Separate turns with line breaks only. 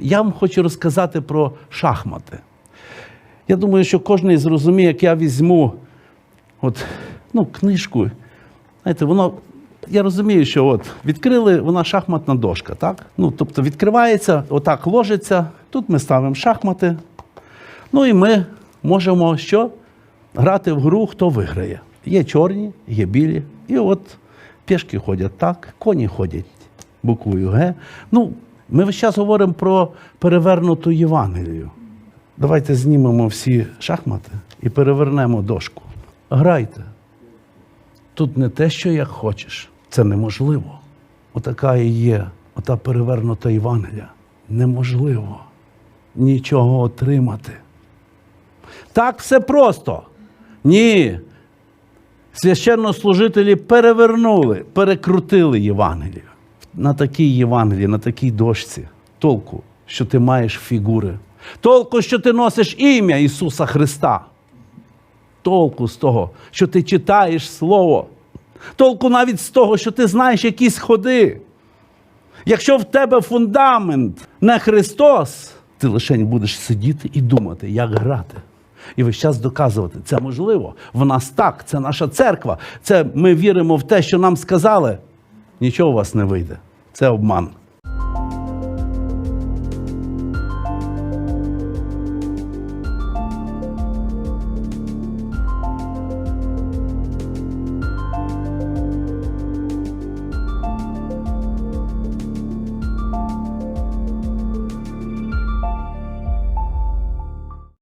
Я вам хочу розказати про шахмати. Я думаю, що кожен зрозуміє, як я візьму от, ну, книжку. Знаєте, воно. Я розумію, що от відкрили вона шахматна дошка, так? Ну, тобто відкривається, отак ложиться. Тут ми ставимо шахмати. Ну і ми можемо що? Грати в гру, хто виграє. Є чорні, є білі. І от пішки ходять так, коні ходять буквою Г. Ну, ми час говоримо про перевернуту Євангелію. Давайте знімемо всі шахмати і перевернемо дошку. Грайте. Тут не те, що як хочеш. Це неможливо. Отака і є, ота перевернута Євангелія. Неможливо нічого отримати. Так все просто. Ні. Священнослужителі перевернули, перекрутили Євангелію. На такій Євангелії, на такій дошці. Толку, що ти маєш фігури. Толку, що ти носиш ім'я Ісуса Христа. Толку з того, що ти читаєш Слово. Толку навіть з того, що ти знаєш якісь ходи. Якщо в тебе фундамент не Христос, ти лише будеш сидіти і думати, як грати. І весь час доказувати, це можливо. В нас так, це наша церква. Це ми віримо в те, що нам сказали. Нічого у вас не вийде. Це обман.